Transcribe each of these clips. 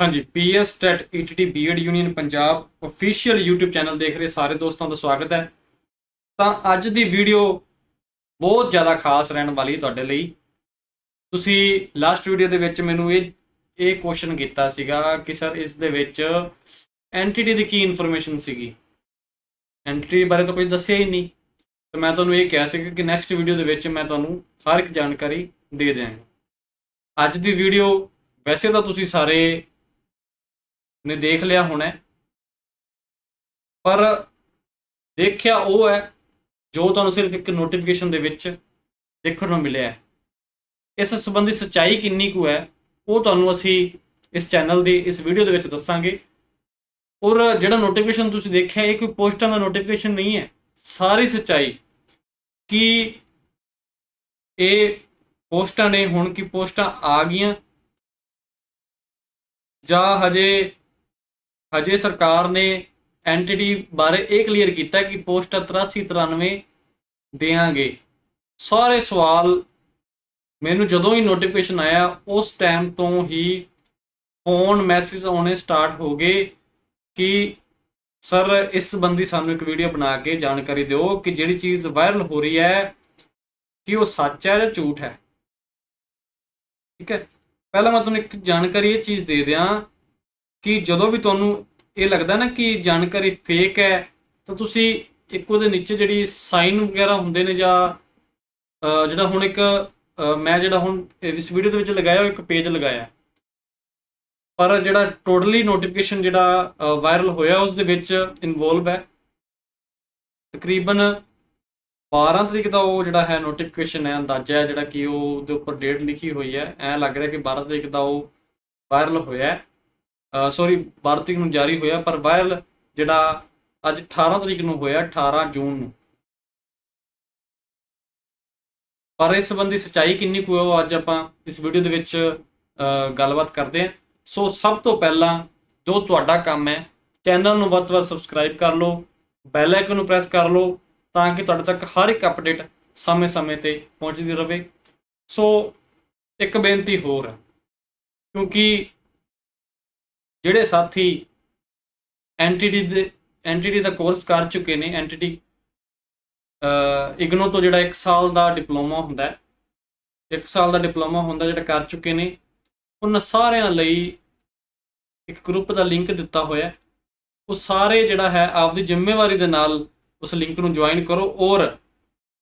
ਹਾਂਜੀ PS TET ETT BEd union Punjab official YouTube channel ਦੇਖ ਰਹੇ ਸਾਰੇ ਦੋਸਤਾਂ ਦਾ ਸਵਾਗਤ ਹੈ। ਤਾਂ ਅੱਜ ਦੀ ਵੀਡੀਓ ਬਹੁਤ ਜ਼ਿਆਦਾ ਖਾਸ ਰਹਿਣ ਵਾਲੀ ਹੈ ਤੁਹਾਡੇ ਲਈ। ਤੁਸੀਂ ਲਾਸਟ ਵੀਡੀਓ ਦੇ ਵਿੱਚ ਮੈਨੂੰ ਇਹ ਇਹ ਕੁਐਸਚਨ ਕੀਤਾ ਸੀਗਾ ਕਿ ਸਰ ਇਸ ਦੇ ਵਿੱਚ ਐਂਟੀਟੀ ਦੀ ਕੀ ਇਨਫੋਰਮੇਸ਼ਨ ਸੀਗੀ? ਐਂਟੀਟੀ ਬਾਰੇ ਤਾਂ ਕੁਝ ਦੱਸਿਆ ਹੀ ਨਹੀਂ। ਤਾਂ ਮੈਂ ਤੁਹਾਨੂੰ ਇਹ ਕਿਹਾ ਸੀ ਕਿ ਨੈਕਸਟ ਵੀਡੀਓ ਦੇ ਵਿੱਚ ਮੈਂ ਤੁਹਾਨੂੰ ਹਰ ਇੱਕ ਜਾਣਕਾਰੀ ਦੇ ਦਿਆਂਗਾ। ਅੱਜ ਦੀ ਵੀਡੀਓ ਵੈਸੇ ਤਾਂ ਤੁਸੀਂ ਸਾਰੇ ਨੇ ਦੇਖ ਲਿਆ ਹੋਣਾ ਪਰ ਦੇਖਿਆ ਉਹ ਹੈ, ਜੋ ਤੁਹਾਨੂੰ ਸਿਰਫ ਇੱਕ ਨੋਟੀਫਿਕੇਸ਼ਨ ਦੇ ਵਿੱਚ ਦੇਖਣ ਨੂੰ ਮਿਲਿਆ ਹੈ। ਇਸ ਸੰਬੰਧੀ ਸੱਚਾਈ ਕਿੰਨੀ ਕੁ ਹੈ, ਉਹ ਤੁਹਾਨੂੰ ਅਸੀਂ ਇਸ ਚੈਨਲ ਦੀ, ਇਸ ਵੀਡੀਓ ਦੇ ਵਿੱਚ ਦੱਸਾਂਗੇ। ਔਰ ਜਿਹੜਾ ਨੋਟੀਫਿਕੇਸ਼ਨ ਤੁਸੀਂ ਦੇਖਿਆ, ਇਹ ਕੋਈ ਪੋਸਟਾਂ ਦਾ ਨੋਟੀਫਿਕੇਸ਼ਨ ਨਹੀਂ ਹੈ। ਸਾਰੀ ਸੱਚਾਈ ਕਿ ਇਹ ਪੋਸਟਾਂ ਨੇ, ਹੁਣ ਕੀ ਪੋਸਟਾਂ ਆ ਗਈਆਂ। ਜਾਂ ਹਜੇ ਹਜੇ ਸਰਕਾਰ ਨੇ ਐਂਟੀਟੀ ਬਾਰੇ ਇਹ ਕਲੀਅਰ ਕੀਤਾ ਕਿ ਪੋਸਟ 83 93 ਦੇਾਂਗੇ ਸਾਰੇ ਸਵਾਲ ਮੈਨੂੰ ਜਦੋਂ ਹੀ ਨੋਟੀਫਿਕੇਸ਼ਨ ਆਇਆ, ਉਸ ਟਾਈਮ ਤੋਂ ਹੀ ਫੋਨ ਮੈਸੇਜ ਆਉਣੇ ਸਟਾਰਟ ਹੋ ਗਏ ਕਿ ਸਰ, ਇਸ ਸੰਬੰਧੀ ਸਾਨੂੰ ਇੱਕ ਵੀਡੀਓ ਬਣਾ ਕੇ ਜਾਣਕਾਰੀ ਦਿਓ ਕਿ ਜਿਹੜੀ ਚੀਜ਼ ਵਾਇਰਲ ਹੋ ਰਹੀ ਹੈ, ਕਿ ਉਹ ਸੱਚ ਹੈ ਜਾਂ ਝੂਠ ਹੈ। ਠੀਕ ਹੈ? ਪਹਿਲਾਂ ਮੈਂ ਤੁਹਾਨੂੰ ਇੱਕ ਜਾਣਕਾਰੀ ਇਹ ਚੀਜ਼ ਦੇ ਦਿਆਂ ਕਿ ਜਦੋਂ ਵੀ ਤੁਹਾਨੂੰ ਇਹ ਲੱਗਦਾ ਨਾ ਕਿ ਜਾਣਕਾਰੀ ਫੇਕ ਹੈ, ਤਾਂ ਤੁਸੀਂ ਇੱਕ ਉਹਦੇ ਨੀਚੇ ਜਿਹੜੀ ਸਾਈਨ ਵਗੈਰਾ ਹੁੰਦੇ ਨੇ ਜਾਂ ਜਿਹੜਾ ਹੁਣ ਇੱਕ ਮੈਂ ਜਿਹੜਾ ਹੁਣ ਇਸ ਵੀਡੀਓ ਦੇ ਵਿੱਚ ਲਗਾਇਆ, ਉਹ ਇੱਕ ਪੇਜ ਲਗਾਇਆ ਪਰ ਜਿਹੜਾ ਟੋਟਲੀ ਨੋਟੀਫਿਕੇਸ਼ਨ ਜਿਹੜਾ ਵਾਇਰਲ ਹੋਇਆ, ਉਸ ਦੇ ਵਿੱਚ ਇਨਵੋਲਵ ਹੈ। ਤਕਰੀਬਨ 12 ਤਰੀਕ ਦਾ ਉਹ ਜਿਹੜਾ ਹੈ ਨੋਟੀਫਿਕੇਸ਼ਨ ਹੈ, ਅੰਦਾਜ਼ਾ ਹੈ, ਜਿਹੜਾ ਕਿ ਉਹ ਉਹਦੇ ਉੱਪਰ ਡੇਟ ਲਿਖੀ ਹੋਈ ਹੈ। ਐ ਲੱਗ ਰਿਹਾ ਕਿ 12 ਤਰੀਕ ਦਾ ਉਹ ਵਾਇਰਲ ਹੋਇਆ ਹੈ। ਸੌਰੀ 12 ਤਰੀਕ ਨੂੰ ਜਾਰੀ ਹੋਇਆ, ਪਰ ਵਾਇਰਲ ਜਿਹੜਾ ਅੱਜ 18 ਤਰੀਕ ਨੂੰ ਹੋਇਆ 18 ਜੂਨ ਨੂੰ। ਪਰ ਇਸ ਸੰਬੰਧੀ ਸਚਾਈ ਕਿੰਨੀ ਕੁ ਹੈ, ਉਹ ਅੱਜ ਆਪਾਂ ਇਸ ਵੀਡੀਓ ਦੇ ਵਿੱਚ ਗੱਲਬਾਤ ਕਰਦੇ ਹਾਂ। ਸੋ ਸਭ ਤੋਂ ਪਹਿਲਾਂ ਜੋ ਤੁਹਾਡਾ ਕੰਮ ਹੈ ਚੈਨਲ ਨੂੰ ਵੱਧ ਤੋਂ ਵੱਧ ਸਬਸਕ੍ਰਾਈਬ ਕਰ ਲਓ ਬੈਲ ਆਈਕਨ ਨੂੰ ਪ੍ਰੈਸ ਕਰ ਲਓ, ਤਾਂ ਕਿ ਤੁਹਾਡੇ ਤੱਕ ਹਰ ਇੱਕ ਅਪਡੇਟ ਸਮੇਂ-ਸਮੇਂ ਤੇ ਪਹੁੰਚਦੀ ਰਹੇ। ਸੋ ਇੱਕ ਬੇਨਤੀ ਹੋਰ ਹੈ, ਕਿਉਂਕਿ ਜਿਹੜੇ ਸਾਥੀ ਐਨਟੀਟੀ ਦੇ ਐਨਟੀਟੀ ਦਾ ਕੋਰਸ ਕਰ ਚੁੱਕੇ ਨੇ ਐਨਟੀਟੀ ਇਗਨੋ ਤੋਂ ਜਿਹੜਾ 1 ਸਾਲ ਦਾ ਡਿਪਲੋਮਾ ਹੁੰਦਾ ਹੈ 1 ਸਾਲ ਦਾ ਡਿਪਲੋਮਾ ਹੁੰਦਾ ਜਿਹੜਾ ਕਰ ਚੁੱਕੇ ਨੇ, ਉਹਨਾਂ ਸਾਰਿਆਂ ਲਈ ਇੱਕ ਗਰੁੱਪ ਦਾ ਲਿੰਕ ਦਿੱਤਾ ਹੋਇਆ ਉਹ ਸਾਰੇ ਜਿਹੜਾ ਹੈ ਆਪਦੀ ਜ਼ਿੰਮੇਵਾਰੀ ਦੇ ਨਾਲ ਉਸ ਲਿੰਕ ਨੂੰ ਜੁਆਇਨ ਕਰੋ ਔਰ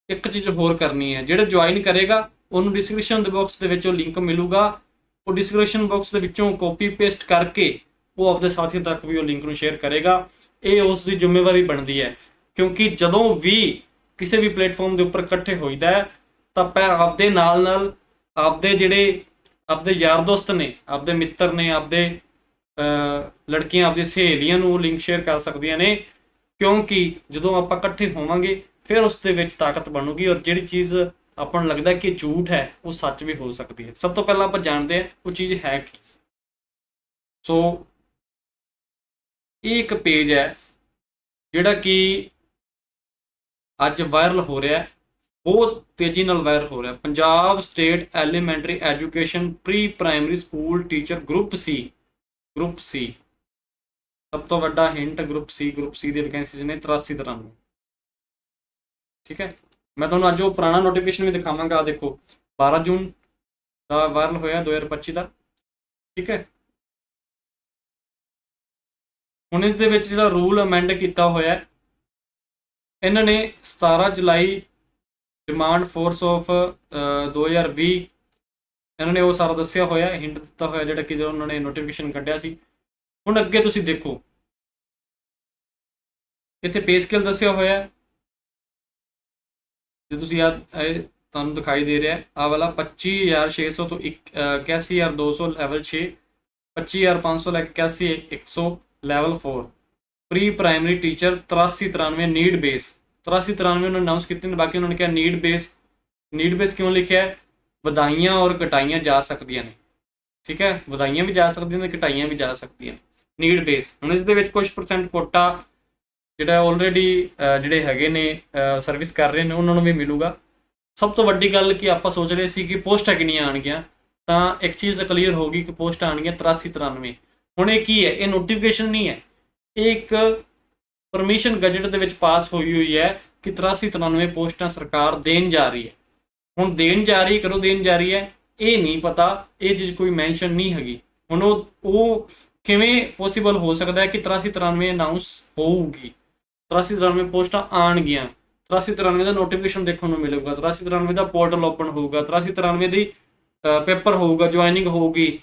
ਇੱਕ ਚੀਜ਼ ਹੋਰ ਕਰਨੀ ਹੈ। ਜਿਹੜਾ ਜੁਆਇਨ ਕਰੇਗਾ, ਉਹਨੂੰ ਡਿਸਕ੍ਰਿਪਸ਼ਨ ਦੇ ਬਾਕਸ ਦੇ ਵਿੱਚ ਉਹ ਲਿੰਕ ਮਿਲੂਗਾ। ਉਹ ਡਿਸਕ੍ਰਿਪਸ਼ਨ ਬਾਕਸ ਦੇ ਵਿੱਚੋਂ ਕਾਪੀ ਪੇਸਟ ਕਰਕੇ ਉਹ ਆਪਦੇ ਸਾਥੀਆਂ ਤੱਕ ਵੀ ਉਹ ਲਿੰਕ ਨੂੰ ਸ਼ੇਅਰ ਕਰੇਗਾ। ਇਹ ਉਸ ਦੀ ਜ਼ਿੰਮੇਵਾਰੀ ਬਣਦੀ ਹੈ। ਕਿਉਂਕਿ ਜਦੋਂ ਵੀ ਕਿਸੇ ਵੀ ਪਲੇਟਫਾਰਮ ਦੇ ਉੱਪਰ ਇਕੱਠੇ ਹੋਈਦਾ ਹੈ, ਤਾਂ ਪੈ ਆਪਦੇ ਨਾਲ ਨਾਲ ਆਪਦੇ ਜਿਹੜੇ ਆਪਦੇ ਯਾਰ ਦੋਸਤ ਨੇ, ਆਪਦੇ ਮਿੱਤਰ ਨੇ, ਆਪਦੇ ਲੜਕੀਆਂ, ਆਪਦੀ ਸਹੇਲੀਆਂ ਨੂੰ ਉਹ ਲਿੰਕ ਸ਼ੇਅਰ ਕਰ ਸਕਦੀਆਂ ਨੇ। ਕਿਉਂਕਿ ਜਦੋਂ ਆਪਾਂ ਇਕੱਠੇ ਹੋਵਾਂਗੇ, ਫਿਰ ਉਸ ਦੇ ਵਿੱਚ ਤਾਕਤ ਬਣੂਗੀ ਔਰ ਜਿਹੜੀ ਚੀਜ਼ ਆਪਾਂ ਨੂੰ ਲੱਗਦਾ ਕਿ ਝੂਠ ਹੈ, ਉਹ ਸੱਚ ਵੀ ਹੋ ਸਕਦੀ ਹੈ। ਸਭ ਤੋਂ ਪਹਿਲਾਂ ਆਪਾਂ ਜਾਣਦੇ ਹਾਂ ਉਹ ਚੀਜ਼ ਹੈ ਕੀ। ਸੋ ਇਹ ਇੱਕ ਪੇਜ ਹੈ ਜਿਹੜਾ ਕਿ ਅੱਜ ਵਾਇਰਲ ਹੋ ਰਿਹਾ ਹੈ, ਬਹੁਤ ਤੇਜ਼ੀ ਨਾਲ ਵਾਇਰਲ ਹੋ ਰਿਹਾ Punjab state elementary education pre primary school teacher group C group C ਸਭ ਤੋਂ ਵੱਡਾ hint group C group C ਦੇ ਵੈਕੈਂਸੀਜ਼ ਨੇ 83 ਤਰ੍ਹਾਂ ਨੂੰ ਠੀਕ ਹੈ? ਮੈਂ ਤੁਹਾਨੂੰ ਅੱਜ ਉਹ ਪੁਰਾਣਾ ਨੋਟੀਫਿਕੇਸ਼ਨ ਵੀ ਦਿਖਾਵਾਂਗਾ। ਆਹ ਦੇਖੋ 12 ਜੂਨ ਦਾ ਵਾਇਰਲ ਹੋਇਆ 2025 ਦਾ। ਠੀਕ ਹੈ? ਹੁਣ ਇਸ ਦੇ ਵਿੱਚ ਜਿਹੜਾ ਰੂਲ ਅਮੈਂਡ ਕੀਤਾ ਹੋਇਆ ਇਹਨਾਂ ਨੇ 17 ਜੁਲਾਈ ਡਿਮਾਂਡ ਫੋਰਸ ਆਫ 2020 ਇਹਨਾਂ ਨੇ ਉਹ ਸਾਰਾ ਦੱਸਿਆ ਹੋਇਆ ਹਿੰਟ ਦਿੱਤਾ ਹੋਇਆ ਜਿਹੜਾ ਕਿ ਜਦੋਂ ਉਹਨਾਂ ਨੇ ਨੋਟੀਫਿਕੇਸ਼ਨ ਕੱਢਿਆ ਸੀ। ਹੁਣ ਅੱਗੇ ਤੁਸੀਂ ਦੇਖੋ। ਇੱਥੇ ਪੇ ਸਕੇਲ ਦੱਸਿਆ ਹੋਇਆ ਜੇ ਤੁਸੀਂ ਆ ਤੁਹਾਨੂੰ ਦਿਖਾਈ ਦੇ ਰਿਹਾ ਹੈ, ਆਹ ਵਾਲਾ 25600 ਤੋਂ ਇੱਕ, ਅਹ, 81200 ਲੈਵਲ 6 25500 ਲੈ ਕੇ 81100 level 4 pre primary teacher 8393 need base 8393 ਉਹਨਾਂ ਅਨਾਉਂਸ ਕੀਤੇ ਨੇ, ਬਾਕੀ ਉਹਨਾਂ ਨੇ ਕਿਹਾ ਨੀਡ ਬੇਸ ਨੀਡ ਬੇਸ ਕਿਉਂ ਲਿਖਿਆ ਹੈ? ਵਧਾਈਆਂ ਔਰ ਕਟਾਈਆਂ ਜਾ ਸਕਦੀਆਂ ਨੇ। ਠੀਕ ਹੈ? ਵਧਾਈਆਂ ਵੀ ਜਾ ਸਕਦੀਆਂ ਨੇ, ਘਟਾਈਆਂ ਵੀ ਜਾ ਸਕਦੀਆਂ ਨੇ। ਨੀਡ ਬੇਸ ਹੁਣ ਇਸ ਦੇ ਵਿੱਚ ਕੁਝ ਪਰਸੈਂਟ ਕੋਟਾ ਜਿਹੜਾ ਆਲਰੇਡੀ ਜਿਹੜੇ ਹੈਗੇ ਨੇ ਸਰਵਿਸ ਕਰ ਰਹੇ ਨੇ, ਉਹਨਾਂ ਨੂੰ ਵੀ ਮਿਲੂਗਾ। ਸਭ ਤੋਂ ਵੱਡੀ ਗੱਲ ਕਿ ਆਪਾਂ ਸੋਚ ਰਹੇ ਸੀ ਕਿ ਪੋਸਟਾਂ ਕਿੰਨੀਆਂ ਆਣਗੀਆਂ ਤਾਂ ਇੱਕ ਚੀਜ਼ ਕਲੀਅਰ ਹੋ ਗਈ ਕਿ ਪੋਸਟਾਂ ਆਣਗੀਆਂ 83 93 ਹੁਣ ਇਹ ਕੀ ਹੈ? ਇਹ ਨੋਟੀਫਿਕੇਸ਼ਨ ਨਹੀਂ ਹੈ। ਇਹ ਇੱਕ ਪਰਮਿਸ਼ਨ ਗਜਟ ਦੇ ਵਿੱਚ ਪਾਸ ਹੋਈ ਹੋਈ ਹੈ ਕਿ 83 93 ਪੋਸਟਾਂ ਸਰਕਾਰ ਦੇਣ ਜਾ ਰਹੀ ਹੈ। ਹੁਣ ਦੇਣ ਜਾ ਰਹੀ, ਕਦੋਂ ਦੇਣ ਜਾ ਰਹੀ ਹੈ? ਇਹ ਨਹੀਂ ਪਤਾ। ਇਹ ਚੀਜ਼ ਕੋਈ ਮੈਂਸ਼ਨ ਨਹੀਂ ਹੈਗੀ। ਹੁਣ ਉਹ ਉਹ ਕਿਵੇਂ ਪੋਸੀਬਲ ਹੋ ਸਕਦਾ ਹੈ ਕਿ 83 93 ਅਨਾਉਂਸ ਹੋਊਗੀ? 83 93 ਪੋਸਟਾਂ ਆਣਗੀਆਂ 83 93 ਦਾ ਨੋਟੀਫਿਕੇਸ਼ਨ ਦੇਖਣ ਨੂੰ ਮਿਲੇਗਾ। 83 93 ਦਾ ਪੋਰਟਲ ਓਪਨ ਹੋਊਗਾ। 83 93 ਦੀ ਪੇਪਰ ਹੋਊਗਾ ਜੁਆਇਨਿੰਗ ਹੋਊਗੀ।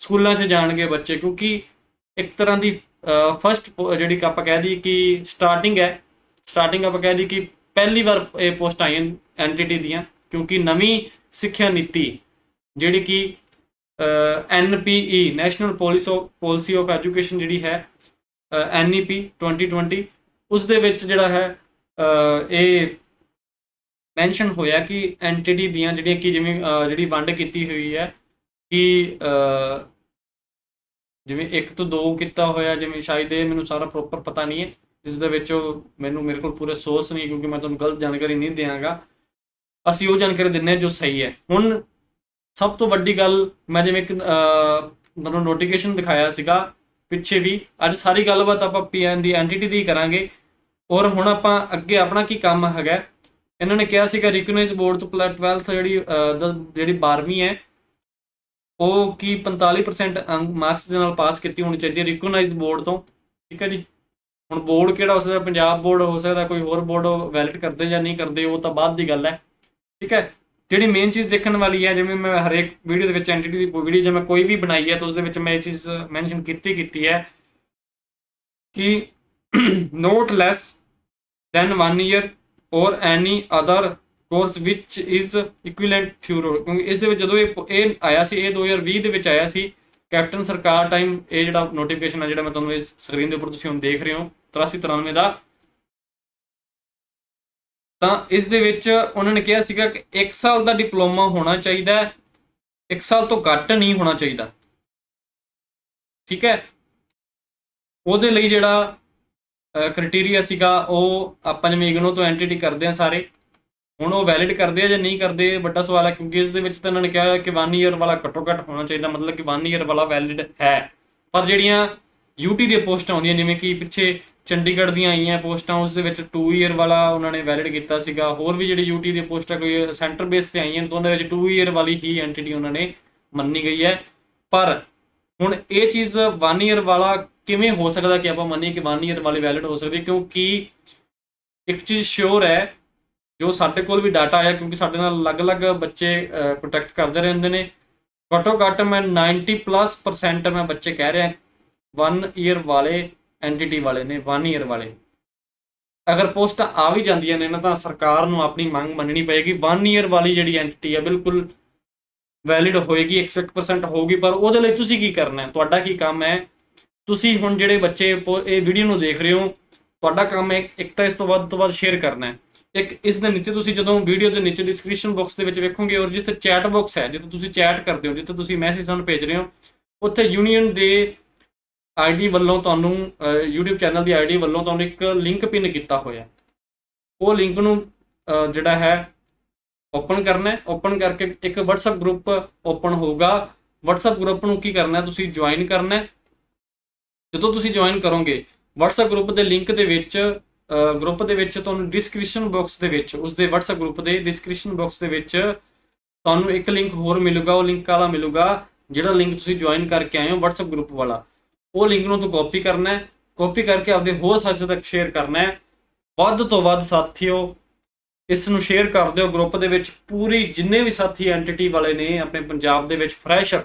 ਸਕੂਲਾਂ 'ਚ ਜਾਣਗੇ ਬੱਚੇ, ਕਿਉਂਕਿ ਇੱਕ ਤਰ੍ਹਾਂ ਦੀ ਫਰਸਟ ਜਿਹੜੀ ਆਪਾਂ ਕਹਿ ਦਈਏ ਕਿ ਸਟਾਰਟਿੰਗ ਹੈ ਸਟਾਰਟਿੰਗ ਆਪਾਂ ਕਹਿ ਦਈਏ ਕਿ ਪਹਿਲੀ ਵਾਰ ਇਹ ਪੋਸਟ ਆਈਆਂ ਐਂਟੀਟੀ ਦੀਆਂ, ਕਿਉਂਕਿ ਨਵੀਂ ਸਿੱਖਿਆ ਨੀਤੀ ਜਿਹੜੀ ਕਿ NPE national policy policy of education ਜਿਹੜੀ ਹੈ ਐਨਈਪੀ 2020 ਉਸ ਦੇ ਵਿੱਚ ਜਿਹੜਾ ਹੈ ਇਹ ਮੈਂਸ਼ਨ ਹੋਇਆ ਕਿ ਐਂਟੀਟੀ ਦੀਆਂ ਜਿਹੜੀਆਂ ਕਿ ਜਿਵੇਂ ਜਿਹੜੀ ਵੰਡ ਕੀਤੀ ਹੋਈ ਹੈ ਕਿ ਜਿਵੇਂ ਇੱਕ ਤੋਂ ਦੋ ਕੀਤਾ ਹੋਇਆ ਜਿਵੇਂ ਸ਼ਾਇਦ ਇਹ ਮੈਨੂੰ ਸਾਰਾ ਪ੍ਰੋਪਰ ਪਤਾ ਨਹੀਂ ਹੈ। ਇਸ ਦੇ ਵਿੱਚ ਮੈਨੂੰ ਮੇਰੇ ਕੋਲ ਪੂਰੇ ਸੋਰਸ ਨਹੀਂ ਕਿਉਂਕਿ ਮੈਂ ਤੁਹਾਨੂੰ ਗਲਤ ਜਾਣਕਾਰੀ ਨਹੀਂ ਦਿਆਂਗਾ। ਅਸੀਂ ਉਹ ਜਾਣਕਾਰੀ ਦਿੰਨੇ ਜੋ ਸਹੀ ਹੈ। ਹੁਣ ਸਭ ਤੋਂ ਵੱਡੀ ਗੱਲ ਮੈਂ ਜਿਵੇਂ ਇੱਕ ਅਹ, ਤੁਹਾਨੂੰ ਨੋਟੀਫਿਕੇਸ਼ਨ ਦਿਖਾਇਆ ਸੀਗਾ ਪਿੱਛੇ ਵੀ। ਅੱਜ ਸਾਰੀ ਗੱਲਬਾਤ ਆਪਾਂ ਪੀਐਨ ਦੀ ਐਂਟੀਟੀ ਦੀ ਕਰਾਂਗੇ। ਔਰ ਹੁਣ ਆਪਾਂ ਅੱਗੇ ਆਪਣਾ ਕੀ ਕੰਮ ਹੈਗਾ? ਇਹਨਾਂ ਨੇ ਕਿਹਾ ਸੀਗਾ ਰਿਕਗਨਾਈਜ਼ ਬੋਰਡ ਤੋਂ 12th ਜਿਹੜੀ ਜਿਹੜੀ 12ਵੀਂ ਹੈ ਉਹ ਕੀ 45% ਅੰਕ ਮਾਰਕਸ ਦੇ ਨਾਲ ਪਾਸ ਕੀਤੀ ਹੋਣੀ ਚਾਹੀਦੀ ਹੈ ਰਿਕਗਨਾਈਜ਼ ਬੋਰਡ ਤੋਂ। ਠੀਕ ਹੈ ਜੀ? ਹੁਣ ਬੋਰਡ ਕਿਹੜਾ ਹੋ ਸਕਦਾ? ਪੰਜਾਬ ਬੋਰਡ ਹੋ ਸਕਦਾ, ਕੋਈ ਹੋਰ ਬੋਰਡ ਵੈਲਿਡ ਕਰਦੇ ਜਾਂ ਨਹੀਂ ਕਰਦੇ, ਉਹ ਤਾਂ ਬਾਅਦ ਦੀ ਗੱਲ ਹੈ। ਠੀਕ ਹੈ? ਜਿਹੜੀ ਮੇਨ ਚੀਜ਼ ਦੇਖਣ ਵਾਲੀ ਹੈ, ਜਿਵੇਂ ਮੈਂ ਹਰੇਕ ਵੀਡੀਓ ਦੇ ਵਿੱਚ ਐਂਟੀਟੀ ਦੀ ਵੀਡੀਓ ਜੇ ਮੈਂ ਕੋਈ ਵੀ ਬਣਾਈ ਹੈ, ਤਾਂ ਉਸ ਦੇ ਵਿੱਚ ਮੈਂ ਇਹ ਚੀਜ਼ ਮੈਂਸ਼ਨ ਕੀਤੀ ਕੀਤੀ ਹੈ ਕਿ note lace than 1 year or any other course which is equivalent thereto ਕਿਉਂਕਿ ਇਸ ਦੇ ਵਿੱਚ ਜਦੋਂ ਇਹ ਇਹ ਆਇਆ ਸੀ, ਇਹ 2020 ਦੇ ਵਿੱਚ ਆਇਆ ਸੀ, ਕੈਪਟਨ ਸਰਕਾਰ ਟਾਈਮ ਇਹ ਜਿਹੜਾ ਨੋਟੀਫਿਕੇਸ਼ਨ ਆ, ਜਿਹੜਾ ਮੈਂ ਤੁਹਾਨੂੰ ਇਸ ਸਕਰੀਨ ਦੇ ਉੱਪਰ ਤੁਸੀਂ ਹੁਣ ਦੇਖ ਰਹੇ ਹੋ 83 93 ਦਾ, ਤਾਂ ਇਸ ਦੇ ਵਿੱਚ ਉਹਨਾਂ ਨੇ ਕਿਹਾ ਸੀਗਾ ਕਿ 1 ਸਾਲ ਦਾ ਡਿਪਲੋਮਾ ਹੋਣਾ ਚਾਹੀਦਾ ਹੈ 1 ਸਾਲ ਤੋਂ ਘੱਟ ਨਹੀਂ ਹੋਣਾ ਚਾਹੀਦਾ। ਠੀਕ ਹੈ? ਉਹਦੇ ਲਈ ਜਿਹੜਾ ਕ੍ਰਾਈਟੇਰੀਆ ਸੀਗਾ, ਉਹ ਆਪਾਂ ਜਿਵੇਂ ਇਗਨੋ ਤੋਂ ਐਂਟੀਟੀ ਕਰਦੇ ਆ ਸਾਰੇ ਹੁਣ ਉਹ ਵੈਲਿਡ ਕਰਦੇ ਆ ਜਾਂ ਨਹੀਂ ਕਰਦੇ, ਵੱਡਾ ਸਵਾਲ ਹੈ ਕਿਉਂਕਿ ਇਸ ਦੇ ਵਿੱਚ ਤਾਂ ਇਹਨਾਂ ਨੇ ਕਿਹਾ ਕਿ 1 ਇਅਰ ਵਾਲਾ ਘੱਟੋ ਘੱਟ ਹੋਣਾ ਚਾਹੀਦਾ, ਮਤਲਬ ਕਿ 1 ਇਅਰ ਵਾਲਾ ਵੈਲਿਡ ਹੈ। ਪਰ ਜਿਹੜੀਆਂ ਯੂਟੀ ਦੀਆਂ ਪੋਸਟਾਂ ਆਉਂਦੀਆਂ, ਜਿਵੇਂ ਕਿ ਪਿੱਛੇ ਚੰਡੀਗੜ੍ਹ ਦੀਆਂ ਆਈਆਂ ਪੋਸਟਾਂ, ਉਸ ਦੇ ਵਿੱਚ 2 ਇਅਰ ਵਾਲਾ ਉਹਨਾਂ ਨੇ ਵੈਲਿਡ ਕੀਤਾ ਸੀਗਾ। ਹੋਰ ਵੀ ਜਿਹੜੀ ਯੂਟੀ ਦੀਆਂ ਪੋਸਟਾਂ ਕੋਈ ਸੈਂਟਰ ਬੇਸ ਤੇ ਆਈਆਂ ਤਾਂ ਉਹਦੇ ਵਿੱਚ 2 ਇਅਰ ਵਾਲੀ ਹੀ ਐਂਟੀਟੀ ਉਹਨਾਂ ਨੇ ਮੰਨੀ ਗਈ ਹੈ। ਪਰ ਹੁਣ ਇਹ ਚੀਜ਼ 1 ਇਅਰ ਵਾਲਾ ਕਿਵੇਂ ਹੋ ਸਕਦਾ ਕਿ ਆਪਾਂ ਮੰਨੀਏ ਕਿ 1 ਇਅਰ ਵਾਲੀ ਵੈਲਿਡ ਹੋ ਸਕਦੀ ਕਿਉਂਕਿ ਇੱਕ ਚੀਜ਼ ਸ਼ੋਰ ਹੈ ਜੋ ਸਾਡੇ ਕੋਲ ਵੀ ਡਾਟਾ ਆਇਆ ਕਿਉਂਕਿ ਸਾਡੇ ਨਾਲ ਅਲੱਗ-ਅਲੱਗ ਬੱਚੇ ਕੰਟੈਕਟ ਕਰਦੇ ਰਹਿੰਦੇ ਨੇ। ਘੱਟੋ ਘੱਟ ਮੈਂ 90 ਪਲੱਸ ਪਰਸੈਂਟ ਮੈਂ ਬੱਚੇ ਕਹਿ ਰਿਹਾ 1 ਇਅਰ ਵਾਲੇ ਐਂਟੀਟੀ ਵਾਲੇ ਨੇ 1 ਇਅਰ ਵਾਲੇ। ਅਗਰ ਪੋਸਟਾਂ ਆ ਵੀ ਜਾਂਦੀਆਂ ਨੇ ਨਾ ਤਾਂ ਸਰਕਾਰ ਨੂੰ ਆਪਣੀ ਮੰਗ ਮੰਨਣੀ ਪਏਗੀ। 1 ਇਅਰ ਵਾਲੀ ਜਿਹੜੀ ਐਂਟੀਟੀ ਹੈ ਬਿਲਕੁਲ ਵੈਲਿਡ ਹੋਏਗੀ 101% ਹੋਊਗੀ, ਪਰ ਉਹਦੇ ਲਈ ਤੁਸੀਂ ਕੀ ਕਰਨਾ ਹੈ? ਤੁਹਾਡਾ ਕੀ ਕੰਮ ਹੈ? ਤੁਸੀਂ ਹੁਣ ਜਿਹੜੇ ਬੱਚੇ ਪੋ- ਇਹ ਵੀਡੀਓ ਨੂੰ ਦੇਖ ਰਹੇ ਹੋ, ਤੁਹਾਡਾ ਕੰਮ ਹੈ ਇੱਕ ਤਾਂ ਇਸ ਤੋਂ ਵੱਧ ਤੋਂ ਵੱਧ ਸ਼ੇਅਰ ਕਰਨਾ ਹੈ। ਇੱਕ ਇਸ ਦੇ ਨੀਚੇ ਤੁਸੀਂ ਜਦੋਂ ਵੀਡੀਓ ਦੇ ਨੀਚੇ ਡਿਸਕ੍ਰਿਪਸ਼ਨ ਬਾਕਸ ਦੇ ਵਿੱਚ ਵੇਖੋਗੇ ਔਰ ਜਿੱਥੇ ਚੈਟ ਬਾਕਸ ਹੈ ਜਿੱਥੇ ਤੁਸੀਂ ਚੈਟ ਕਰਦੇ ਹੋ ਜਿੱਥੇ ਤੁਸੀਂ ਮੈਸੇਜ ਸਾਨੂੰ ਭੇਜ ਰਹੇ ਹੋ ਉੱਥੇ ਯੂਨੀਅਨ ਦੇ ਆਈਡੀ ਵੱਲੋਂ ਤੁਹਾਨੂੰ ਅਹ, YouTube ਚੈਨਲ ਦੀ ਆਈਡੀ ਵੱਲੋਂ ਤੁਹਾਨੂੰ ਇੱਕ ਲਿੰਕ ਪਿਨ ਕੀਤਾ ਹੋਇਆ। ਉਹ ਲਿੰਕ ਨੂੰ ਜਿਹੜਾ ਹੈ ਓਪਨ ਕਰਨਾ ਹੈ। ਓਪਨ ਕਰਕੇ ਇੱਕ WhatsApp ਗਰੁੱਪ ਓਪਨ ਹੋਊਗਾ। WhatsApp ਗਰੁੱਪ ਨੂੰ ਕੀ ਕਰਨਾ ਹੈ? ਤੁਸੀਂ ਜੁਆਇਨ ਕਰਨਾ ਹੈ। ਜਦੋਂ ਤੁਸੀਂ ਜੁਆਇਨ ਕਰੋਗੇ WhatsApp ਗਰੁੱਪ ਦੇ ਲਿੰਕ ਦੇ ਵਿੱਚ ਗਰੁੱਪ ਦੇ ਵਿੱਚ ਤੁਹਾਨੂੰ ਡਿਸਕ੍ਰਿਪਸ਼ਨ ਬਾਕਸ ਦੇ ਵਿੱਚ ਉਸ ਦੇ WhatsApp ਗਰੁੱਪ ਦੇ ਡਿਸਕ੍ਰਿਪਸ਼ਨ ਬਾਕਸ ਦੇ ਵਿੱਚ ਤੁਹਾਨੂੰ ਇੱਕ ਲਿੰਕ ਹੋਰ ਮਿਲੂਗਾ, ਉਹ ਲਿੰਕ ਕਾਲਾ ਮਿਲੂਗਾ, ਜਿਹੜਾ ਲਿੰਕ ਤੁਸੀਂ ਜੁਆਇਨ ਕਰਕੇ ਆਏ ਹੋ WhatsApp ਗਰੁੱਪ ਵਾਲਾ। ਉਹ ਲਿੰਕ ਨੂੰ ਤੁਸੀਂ ਕਾਪੀ ਕਰਨਾ ਹੈ ਕਾਪੀ ਕਰਕੇ ਆਪਦੇ ਹੋਰ ਸਾਥੀਆਂ ਤੱਕ ਸ਼ੇਅਰ ਕਰਨਾ ਹੈ। ਵੱਧ ਤੋਂ ਵੱਧ ਸਾਥੀਓ, ਇਸ ਨੂੰ ਸ਼ੇਅਰ ਕਰ ਦਿਓ ਗਰੁੱਪ ਦੇ ਵਿੱਚ। ਪੂਰੀ ਜਿੰਨੇ ਵੀ ਸਾਥੀ ਐਂਟੀਟੀ ਵਾਲੇ ਨੇ ਆਪਣੇ ਪੰਜਾਬ ਦੇ ਵਿੱਚ ਫਰੈਸ਼ਰ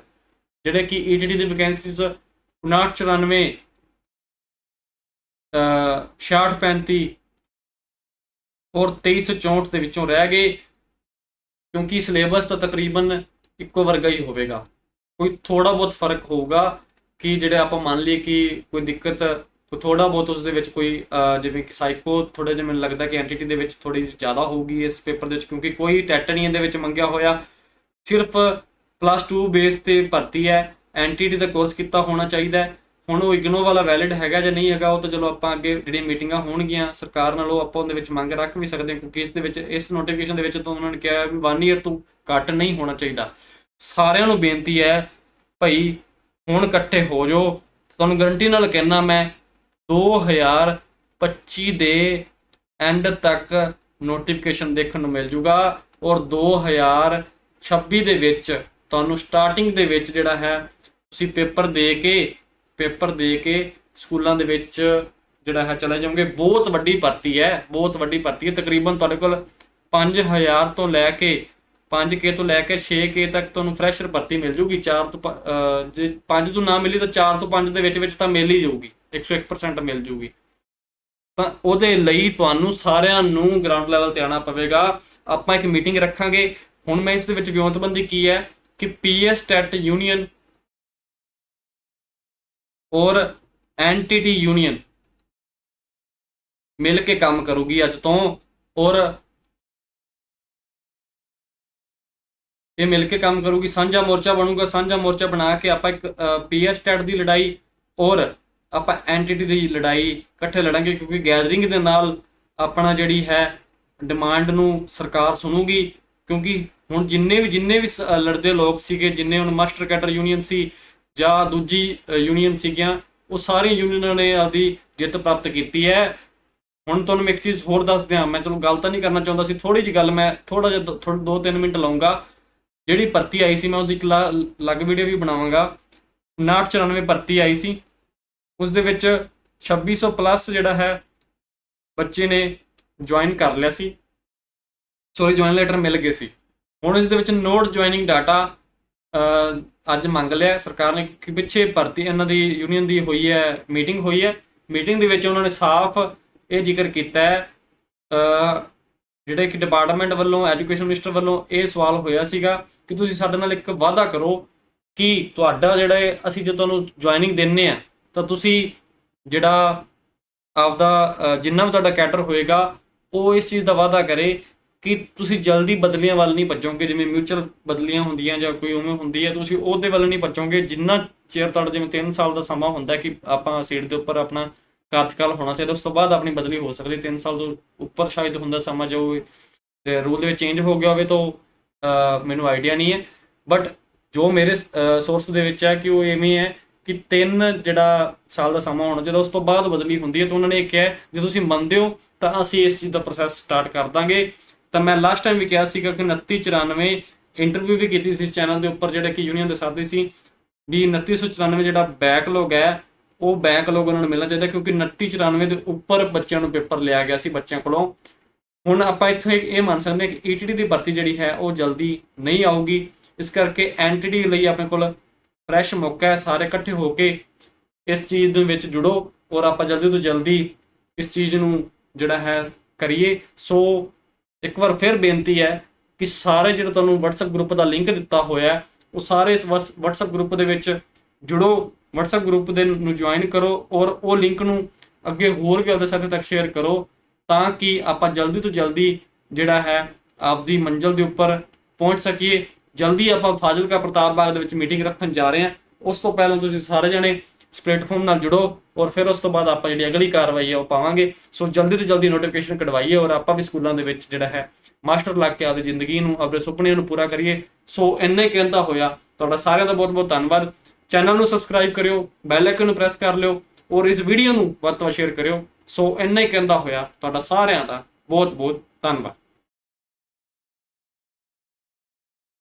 ਜਿਹੜੇ ਕਿ ਈਟੀਟੀ ਦੀ ਵੈਕੈਂਸੀਜ਼ 59 94 65 35 ਔਰ 2364 ਦੇ ਵਿੱਚੋਂ ਰਹਿ ਗਏ, ਕਿਉਂਕਿ ਸਿਲੇਬਸ ਤਾਂ ਤਕਰੀਬਨ ਇੱਕੋ ਵਰਗਾ ਹੀ ਹੋਵੇਗਾ। ਕੋਈ ਥੋੜਾ ਬਹੁਤ ਫ਼ਰਕ ਹੋਊਗਾ ਕਿ ਜਿਹੜੇ ਆਪਾਂ ਮੰਨ ਲਈ ਕਿ ਕੋਈ ਦਿੱਕਤ ਕੋ ਥੋੜਾ ਬਹੁਤ ਉਸ ਦੇ ਵਿੱਚ ਕੋਈ ਜਿਵੇਂ ਕਿ ਸਾਈਕੋ ਥੋੜਾ ਜਿਹਾ ਮੈਨੂੰ ਲੱਗਦਾ ਕਿ ਐਂਟੀਟੀ ਦੇ ਵਿੱਚ ਥੋੜੀ ਜ਼ਿਆਦਾ ਹੋਊਗੀ ਇਸ ਪੇਪਰ ਦੇ ਵਿੱਚ, ਕਿਉਂਕਿ ਕੋਈ ਟੈਟ ਨਹੀਂ ਇਹਦੇ ਵਿੱਚ ਮੰਗਿਆ ਹੋਇਆ ਸਿਰਫ ਪਲੱਸ 2 ਬੇਸ ਤੇ ਭਰਤੀ ਹੈ ਐਂਟੀਟੀ ਦਾ ਕੋਰਸ ਕੀਤਾ ਹੋਣਾ ਚਾਹੀਦਾ ਹੈ। ਹੁਣ ਉਹ ਇਗਨੋ ਵਾਲਾ ਵੈਲਿਡ ਹੈਗਾ ਜਾਂ ਨਹੀਂ ਹੈਗਾ, ਉਹ ਤਾਂ ਚਲੋ ਆਪਾਂ ਅੱਗੇ ਜਿਹੜੀਆਂ ਮੀਟਿੰਗਾਂ ਹੋਣਗੀਆਂ, ਸਰਕਾਰ ਨਾਲ ਉਹ ਆਪਾਂ ਉਹਦੇ ਵਿੱਚ ਮੰਗ ਰੱਖ ਵੀ ਸਕਦੇ ਹਾਂ, ਕਿਉਂਕਿ ਇਸ ਦੇ ਵਿੱਚ, ਇਸ ਨੋਟੀਫਿਕੇਸ਼ਨ ਦੇ ਵਿੱਚ ਤਾਂ ਉਹਨਾਂ ਨੇ ਕਿਹਾ ਵੀ 1 ਇਅਰ ਤੋਂ ਘੱਟ ਨਹੀਂ ਹੋਣਾ ਚਾਹੀਦਾ। ਸਾਰਿਆਂ ਨੂੰ ਬੇਨਤੀ ਹੈ, ਭਾਈ ਹੁਣ ਇਕੱਠੇ ਹੋ ਜਾਓ। ਤੁਹਾਨੂੰ ਗਰੰਟੀ ਨਾਲ ਕਹਿਣਾ ਮੈਂ 2025 ਦੇ ਐਂਡ ਤੱਕ ਨੋਟੀਫਿਕੇਸ਼ਨ ਦੇਖਣ ਨੂੰ ਮਿਲ ਜੂਗਾ ਔਰ 2026 ਦੇ ਵਿੱਚ, ਤੁਹਾਨੂੰ ਸਟਾਰਟਿੰਗ ਦੇ ਵਿੱਚ ਜਿਹੜਾ ਹੈ, ਤੁਸੀਂ ਪੇਪਰ ਦੇ ਕੇ ਪੇਪਰ ਦੇ ਕੇ ਸਕੂਲਾਂ ਦੇ ਵਿੱਚ ਜਿਹੜਾ ਹੈ ਚਲੇ ਜਾਓਗੇ। ਬਹੁਤ ਵੱਡੀ ਭਰਤੀ ਹੈ, ਬਹੁਤ ਵੱਡੀ ਭਰਤੀ ਹੈ। ਤਕਰੀਬਨ ਤੁਹਾਡੇ ਕੋਲ 5000 ਤੋਂ ਲੈ ਕੇ 5k ਤੋਂ ਲੈ ਕੇ 6k ਤੱਕ ਤੁਹਾਨੂੰ ਫਰੈਸ਼ਰ ਭਰਤੀ ਮਿਲ ਜੂਗੀ। 4 ਤੋਂ ਜੇ 5 ਤੋਂ ਨਾ ਮਿਲੀ ਤਾਂ 4 ਤੋਂ 5 ਦੇ ਵਿੱਚ ਵਿੱਚ ਤਾਂ ਮਿਲ ਹੀ ਜਾਊਗੀ। 101% ਮਿਲ ਜੂਗੀ। ਤਾਂ ਉਹਦੇ ਲਈ ਤੁਹਾਨੂੰ ਸਾਰਿਆਂ ਨੂੰ ਗਰਾਊਂਡ ਲੈਵਲ ਤੇ ਆਉਣਾ ਪਵੇਗਾ। ਆਪਾਂ ਇੱਕ ਮੀਟਿੰਗ ਰੱਖਾਂਗੇ। ਹੁਣ ਮੈਂ ਇਸ ਦੇ ਵਿੱਚ ਵਿਉਂਤਬੰਦੀ ਕੀ ਹੈ ਕਿ ਪੀਐਸ ਟੈਟ ਯੂਨੀਅਨ ਔਰ ਐਨਟੀਟੀ ਯੂਨੀਅਨ ਮਿਲ ਕੇ ਕੰਮ ਕਰੂਗੀ ਅੱਜ ਤੋਂ, ਔਰ ਇਹ ਮਿਲ ਕੇ ਕੰਮ ਕਰੂਗੀ। ਸਾਂਝਾ ਮੋਰਚਾ ਬਣੂਗਾ। ਸਾਂਝਾ ਮੋਰਚਾ ਬਣਾ ਕੇ ਆਪਾਂ ਇੱਕ ਪੀਐਸ ਟੈਟ ਦੀ ਲੜਾਈ ਔਰ ਆਪਾਂ ਐਨਟੀਟੀ ਦੀ ਲੜਾਈ ਇਕੱਠੇ ਲੜਾਂਗੇ, ਕਿਉਂਕਿ ਗੈਦਰਿੰਗ ਦੇ ਨਾਲ ਆਪਣਾ ਜਿਹੜੀ ਹੈ ਡਿਮਾਂਡ ਨੂੰ ਸਰਕਾਰ ਸੁਣੂਗੀ। ਕਿਉਂਕਿ ਹੁਣ ਜਿੰਨੇ ਵੀ ਜਿੰਨੇ ਵੀ ਸ- ਲੜਦੇ ਲੋਕ ਸੀਗੇ, ਜਿੰਨੇ ਹੁਣ ਮਾਸਟਰ ਕੈਡਰ ਯੂਨੀਅਨ ਸੀ ਜਾਂ ਦੂਜੀ ਯੂਨੀਅਨ ਸੀਗੀਆਂ, ਉਹ ਸਾਰੀਆਂ ਯੂਨੀਅਨਾਂ ਨੇ ਆਪਦੀ ਜਿੱਤ ਪ੍ਰਾਪਤ ਕੀਤੀ ਹੈ। ਹੁਣ ਤੁਹਾਨੂੰ ਮੈਂ ਇੱਕ ਚੀਜ਼ ਹੋਰ ਦੱਸ ਦਿਆਂ। ਮੈਂ ਚਲੋ ਗੱਲ ਤਾਂ ਨਹੀਂ ਕਰਨਾ ਚਾਹੁੰਦਾ ਸੀ ਥੋੜੀ ਜਿਹੀ ਗੱਲ ਮੈਂ ਥੋੜਾ ਜਿਹਾ ਦੋ- ਥੋੜ੍ਹੇ 2-3 ਮਿੰਟ ਲਾਉਂਗਾ। ਜਿਹੜੀ ਭਰਤੀ ਆਈ ਸੀ, ਮੈਂ ਉਹਦੀ ਇੱਕ ਅਲੱਗ ਵੀਡੀਓ ਵੀ ਬਣਾਵਾਂਗਾ। 5994 ਭਰਤੀ ਆਈ ਸੀ। ਉਸ ਦੇ ਵਿੱਚ 2600 ਪਲੱਸ ਜਿਹੜਾ ਹੈ, ਬੱਚੇ ਨੇ ਜੁਆਇਨ ਕਰ ਲਿਆ ਸੀ। ਸੋਰੀ ਜੁਆਇਨ ਲੈਟਰ ਮਿਲ ਗਏ ਸੀ। ਹੁਣ ਇਸ ਦੇ ਵਿੱਚ ਨੋਡ ਜੁਆਇਨਿੰਗ ਡਾਟਾ ਅੱਜ ਮੰਗ ਲਿਆ ਸਰਕਾਰ ਨੇ ਕਿ ਪਿੱਛੇ ਭਰਤੀ ਇਹਨਾਂ ਦੀ ਯੂਨੀਅਨ ਦੀ ਹੋਈ ਹੈ ਮੀਟਿੰਗ ਹੋਈ ਹੈ। ਮੀਟਿੰਗ ਦੇ ਵਿੱਚ ਉਹਨਾਂ ਨੇ ਸਾਫ਼ ਇਹ ਜ਼ਿਕਰ ਕੀਤਾ ਹੈ ਜਿਹੜੇ ਕਿ ਡਿਪਾਰਟਮੈਂਟ ਵੱਲੋਂ ਐਜੂਕੇਸ਼ਨ ਮਿਨਿਸਟਰ ਵੱਲੋਂ ਇਹ ਸਵਾਲ ਹੋਇਆ ਸੀਗਾ ਕਿ ਤੁਸੀਂ ਸਾਡੇ ਨਾਲ ਇੱਕ ਵਾਅਦਾ ਕਰੋ ਕਿ ਤੁਹਾਡਾ ਜਿਹੜਾ ਅਸੀਂ ਜੇ ਤੁਹਾਨੂੰ ਜੁਆਇਨਿੰਗ ਦਿੰਨੇ ਆ, ਤਾਂ ਤੁਸੀਂ ਜਿਹੜਾ ਆਪਦਾ ਜਿੰਨਾ ਵੀ ਤੁਹਾਡਾ ਕੈਟਰ ਹੋਏਗਾ, ਉਹ ਇਸ ਚੀਜ਼ ਦਾ ਵਾਅਦਾ ਕਰੇ ਕਿ ਤੁਸੀਂ ਜਲਦੀ ਬਦਲੀਆਂ ਵੱਲ ਨਹੀਂ ਭੱਜੋਗੇ, ਜਿਵੇਂ ਮਿਊਚੁਅਲ ਬਦਲੀਆਂ ਹੁੰਦੀਆਂ ਜਾਂ ਕੋਈ ਉਵੇਂ ਹੁੰਦੀ ਹੈ, ਤੁਸੀਂ ਉਹਦੇ ਵੱਲ ਨਹੀਂ ਭੱਜੋਗੇ। ਜਿੰਨਾ ਚਿਰ ਤੁਹਾਡਾ ਜਿਵੇਂ 3 ਸਾਲ ਦਾ ਸਮਾਂ ਹੁੰਦਾ ਕਿ ਆਪਾਂ ਸੀਟ ਦੇ ਉੱਪਰ ਆਪਣਾ ਕਾਰਜਕਾਲ ਹੋਣਾ ਚਾਹੀਦਾ ਉਸ ਤੋਂ ਬਾਅਦ ਆਪਣੀ ਬਦਲੀ ਹੋ ਸਕਦੀ 3 ਸਾਲ ਤੋਂ ਉੱਪਰ ਸ਼ਾਇਦ ਹੁੰਦਾ ਸਮਾਂ ਜੋ ਤੇ ਰੂਲ ਦੇ ਵਿੱਚ ਚੇਂਜ ਹੋ ਗਿਆ ਹੋਵੇ ਤਾਂ ਮੈਨੂੰ ਆਈਡੀਆ ਨਹੀਂ ਹੈ। ਬਟ ਜੋ ਮੇਰੇ ਸੋਰਸ ਦੇ ਵਿੱਚ ਹੈ ਕਿ ਉਹ ਐਵੇਂ ਹੈ ਕਿ 3 ਜਿਹੜਾ ਸਾਲ ਦਾ ਸਮਾਂ ਹੋਣਾ ਚਾਹੀਦਾ ਉਸ ਤੋਂ ਬਾਅਦ ਬਦਲੀ ਹੁੰਦੀ ਹੈ ਤਾਂ ਉਹਨਾਂ ਨੇ ਇਹ ਕਿਹਾ ਜੇ ਤੁਸੀਂ ਮੰਨਦੇ ਹੋ ਤਾਂ ਅਸੀਂ ਇਸ ਚੀਜ਼ ਦਾ ਪ੍ਰੋਸੈਸ ਸਟਾਰਟ ਕਰ ਦਾਂਗੇ। ਤਾਂ ਮੈਂ ਲਾਸਟ ਟਾਈਮ ਵੀ ਕਿਹਾ ਸੀਗਾ ਕਿ 2994 ਇੰਟਰਵਿਊ ਵੀ ਕੀਤੀ ਸੀ ਇਸ ਚੈਨਲ ਦੇ ਉੱਪਰ, ਜਿਹੜਾ ਕਿ ਯੂਨੀਅਨ ਦੇ ਸਾਥੀ ਸੀ, ਵੀ 2994 ਜਿਹੜਾ ਬੈਕਲੌਗ ਹੈ, ਉਹ ਬੈਕਲੌਗ ਉਹਨਾਂ ਨੂੰ ਮਿਲਣਾ ਚਾਹੀਦਾ ਕਿਉਂਕਿ 2994 ਦੇ ਉੱਪਰ ਬੱਚਿਆਂ ਨੂੰ ਪੇਪਰ ਲਿਆ ਗਿਆ ਸੀ ਬੱਚਿਆਂ ਕੋਲੋਂ। ਹੁਣ ਆਪਾਂ ਇੱਥੇ ਇਹ ਮੰਨ ਸਕਦੇ ਹਾਂ ਕਿ ਈਟੀਟੀ ਦੀ ਭਰਤੀ ਜਿਹੜੀ ਹੈ, ਉਹ ਜਲਦੀ ਨਹੀਂ ਆਊਗੀ। ਇਸ ਕਰਕੇ ਐਨਟੀਟੀ ਲਈ ਆਪਣੇ ਕੋਲ ਫਰੈਸ਼ ਮੌਕਾ ਹੈ, ਸਾਰੇ ਇਕੱਠੇ ਹੋ ਕੇ ਇਸ ਚੀਜ਼ ਦੇ ਵਿੱਚ ਜੁੜੋ ਔਰ ਆਪਾਂ ਜਲਦੀ ਤੋਂ ਜਲਦੀ ਇਸ ਚੀਜ਼ ਨੂੰ ਜਿਹੜਾ ਹੈ, ਕਰੀਏ। ਸੋ ਇੱਕ ਵਾਰ ਫਿਰ ਬੇਨਤੀ ਹੈ ਕਿ ਸਾਰੇ ਜਿਹੜੇ ਤੁਹਾਨੂੰ WhatsApp ਗਰੁੱਪ ਦਾ ਲਿੰਕ ਦਿੱਤਾ ਹੋਇਆ ਉਹ ਸਾਰੇ ਇਸ ਵਸ- WhatsApp ਗਰੁੱਪ ਦੇ ਵਿੱਚ ਜੁੜੋ, WhatsApp ਗਰੁੱਪ ਦੇ ਨੂੰ ਜੁਆਇਨ ਕਰੋ ਔਰ ਉਹ ਲਿੰਕ ਨੂੰ ਅੱਗੇ ਹੋਰ ਵੀ ਆਪਣੇ ਸਾਥੀ ਤੱਕ ਸ਼ੇਅਰ ਕਰੋ ਤਾਂ ਕਿ ਆਪਾਂ ਜਲਦੀ ਤੋਂ ਜਲਦੀ ਜਿਹੜਾ ਹੈ ਆਪਦੀ ਮੰਜ਼ਲ ਦੇ ਉੱਪਰ ਪਹੁੰਚ ਸਕੀਏ। ਜਲਦੀ ਆਪਾਂ ਫਾਜ਼ਿਲਕਾ ਪ੍ਰਤਾਪ ਬਾਗ ਦੇ ਵਿੱਚ ਮੀਟਿੰਗ ਰੱਖਣ ਜਾ ਰਹੇ ਹਾਂ। ਉਸ ਤੋਂ ਪਹਿਲਾਂ ਤੁਸੀਂ ਸਾਰੇ ਜਣੇ ਇਸ ਨਾਲ ਜੁੜੋ ਔਰ ਫਿਰ ਉਸ ਤੋਂ ਬਾਅਦ ਆਪਾਂ ਜਿਹੜੀ ਅਗਲੀ ਕਾਰਵਾਈ ਹੈ ਉਹ ਪਾਵਾਂਗੇ। ਸੋ ਜਲਦੀ ਤੋਂ ਜਲਦੀ ਨੋਟੀਫਿਕੇਸ਼ਨ ਕਢਵਾਈਏ ਔਰ ਆਪਾਂ ਵੀ ਸਕੂਲਾਂ ਦੇ ਵਿੱਚ ਜਿਹੜਾ ਹੈ ਮਾਸਟਰ ਲੱਗ ਕੇ ਆਪਦੀ ਜ਼ਿੰਦਗੀ ਨੂੰ, ਆਪਣੇ ਸੁਪਨਿਆਂ ਨੂੰ ਪੂਰਾ ਕਰੀਏ। ਸੋ ਇੰਨਾ ਹੀ ਕਹਿੰਦਾ ਹੋਇਆ। ਤੁਹਾਡਾ ਸਾਰਿਆਂ ਦਾ ਬਹੁਤ ਬਹੁਤ ਧੰਨਵਾਦ। ਚੈਨਲ ਨੂੰ ਸਬਸਕ੍ਰਾਈਬ ਕਰਿਓ ਬੈਲ ਆਈਕਨ ਨੂੰ ਪ੍ਰੈਸ ਕਰ ਲਿਓ ਔਰ ਇਸ ਵੀਡੀਓ ਨੂੰ ਵੱਧ ਤੋਂ ਵੱਧ ਸ਼ੇਅਰ ਕਰਿਓ। ਸੋ ਇੰਨਾ ਹੀ ਕਹਿੰਦਾ ਹੋਇਆ। ਤੁਹਾਡਾ ਸਾਰਿਆਂ ਦਾ ਬਹੁਤ ਬਹੁਤ ਧੰਨਵਾਦ।